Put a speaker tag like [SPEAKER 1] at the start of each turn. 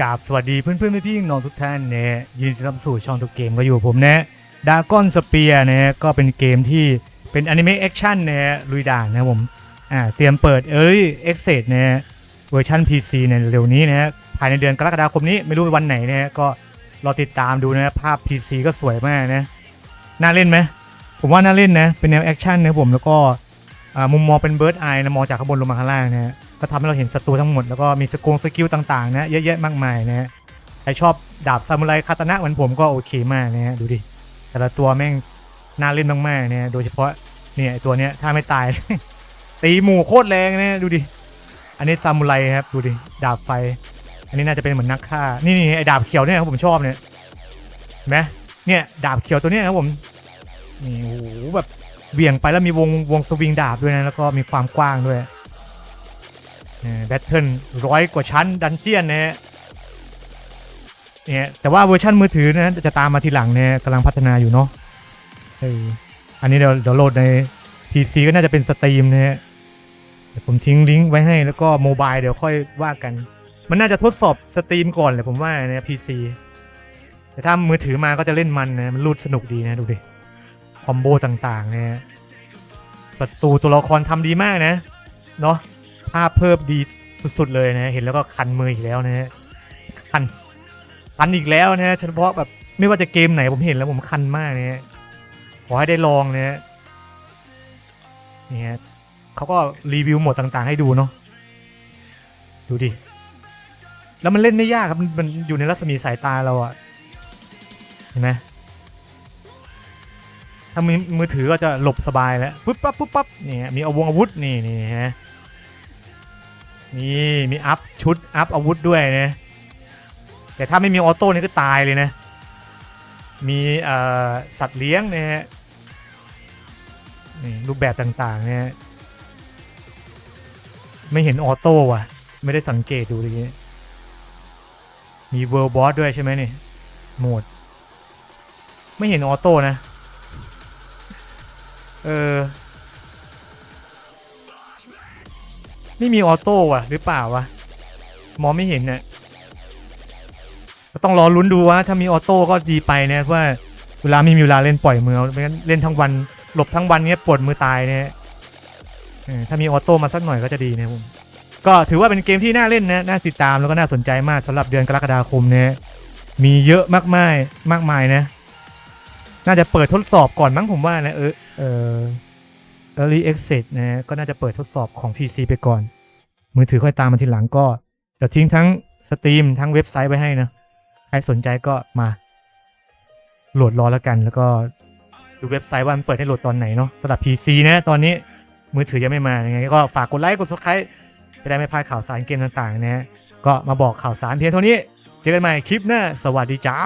[SPEAKER 1] กราบสวัสดีเพื่อนๆที่นองทุกท่านเนะฮะยินดีต้อนรับสู่ช่องทุกเกมก็อยู่กับผมนะดากอนสเปียนะฮะก็เป็นเกมที่เป็นอนิเมะแอคชั่นนะฮะลุยด่านนะผมอ่าเตรียมเปิด Early Access นะฮะเวอร์ชัน PC ในเร็วนี้นะฮะภายในเดือนกรกฎาคมนี้ไม่รู้วันไหนนะฮะก็รอติดตามดูนะภาพ PC ก็สวยมากนะน่าเล่นไหมผมว่าน่าเล่นนะเป็นแนวแอคชั่นนะผมแล้วก็มุมมองเป็นเบิร์ดไอนะมองจากข้างบนลงมาข้างล่างนะฮะ ก็ทำให้เราเห็นศัตรูทั้งหมด แล้วก็มีสกงสกิลต่างๆนะเยอะแยะมากมายนะฮะใครชอบดาบซามูไรคาตานะเหมือนผมก็โอเคมากนะฮะดูดิแต่ละตัวแม่งน่าเล่นมากๆนะโดยเฉพาะเนี่ยตัวเนี้ยถ้าไม่ตายตีหมู่โคตรแรงนะดูดิอันนี้ซามูไรครับดูดิดาบไฟ อันนี้น่าจะเป็นเหมือนนักฆ่านี่นี่ไอ้ดาบเขียวเนี่ยครับผมชอบเนี่ยเห็นไหมเนี่ยดาบเขียวตัวเนี้ยครับผมนี่โอ้โหแบบเบี่ยงไปแล้วมีวงวงสวิงดาบด้วยนะแล้วก็มีความกว้างด้วย แบทเทิลร้อยกว่าชั้นดันเจียนนะฮะเนี่ยแต่ว่าเวอร์ชันมือถือนะจะตามมาทีหลังเนี่ยกำลังพัฒนาอยู่เนาะเอออันนี้เดี๋ยวเดี๋ยวโหลดใน PC ก็น่าจะเป็นสตรีมนะฮะเดี๋ยวผมทิ้งลิงก์ไว้ให้แล้วก็โมบายเดี๋ยวค่อยว่ากัน มันน่าจะทดสอบสตรีมก่อนเลยผมว่านะ PC แต่ถ้ามือถือมาก็จะเล่นมันนะมันรูดสนุกดีนะดูดิคอมโบต่างๆเนะฮะประตูตัวละครทำดีมากนะเนาะ ภาพเพิ่มดีสุดๆเลยนะเห็นแล้วก็คันมืออีกแล้วนะฮะคันคันอีกแล้วนะฮะเฉพาะแบบไม่ว่าจะเกมไหนผมเห็นแล้วผมคันมากนะฮะขอให้ได้ลองนะฮะนี่ฮะเขาก็รีวิวโหมดต่างๆ ให้ดูเนาะดูดิ แล้วมันเล่นไม่ยากครับ มันอยู่ในรัศมีสายตาเราอะเห็นไหมถ้ามือมือถือก็จะหลบสบายแล้วปุ๊บปั๊บปุ๊บปั๊บนี่ฮะมีอาวงอาวุธนี่นี่ฮะ นี่มีอัพชุดอัพอาวุธด้วยนะแต่ถ้าไม่มีออโต้นี่ก็ตายเลยนะ มีสัตว์เลี้ยงนะฮะนี่รูปแบบต่างๆเนี่ยไม่เห็นออโต้ว่ะ ไม่ได้สังเกตดูเลยมีเวิร์บอสด้วยใช่ไหมนี่โหมด ไม่เห็นออโต้นะ เออ ไม่มีออโต้ว่ะ หรือเปล่าวะ มองไม่เห็นเนี่ยต้องรอลุ้นดูว่าถ้ามีออโต้ก็ดีไปนะเพราะว่าเวลาไม่มีเวลาเล่นปล่อยมือไม่งั้นเล่นทั้งวันหลบทั้งวันเนี้ยปวดมือตายเนี่ยถ้ามีออโต้มาสักหน่อยก็จะดีนะผมก็ถือว่าเป็นเกมที่น่าเล่นนะน่าติดตามแล้วก็น่าสนใจมากสำหรับเดือนกรกฎาคมเนี่ยมีเยอะมากมายมากมายนะ น่าจะเปิดทดสอบก่อนมั้งผมว่านะเออเออ Early Access นะก็น่าจะเปิดทดสอบของ PC ไปก่อน มือถือค่อยตามมาทีหลังก็เดี๋ยวทิ้งทั้งสตรีมทั้งเว็บไซต์ไว้ให้นะ ใครสนใจก็มาโหลดรอแล้วกัน แล้วก็ดูเว็บไซต์ว่ามันเปิดให้โหลดตอนไหนเนาะสำหรับ PC นะตอนนี้มือถือยังไม่มายังไงก็ฝากกดไลค์กด subscribe จะได้ไม่พลาดข่าวสารเกมต่างๆนะฮะก็มาบอกข่าวสารเพียงเท่านี้ เจอกันใหม่คลิปหน้าสวัสดีจ้า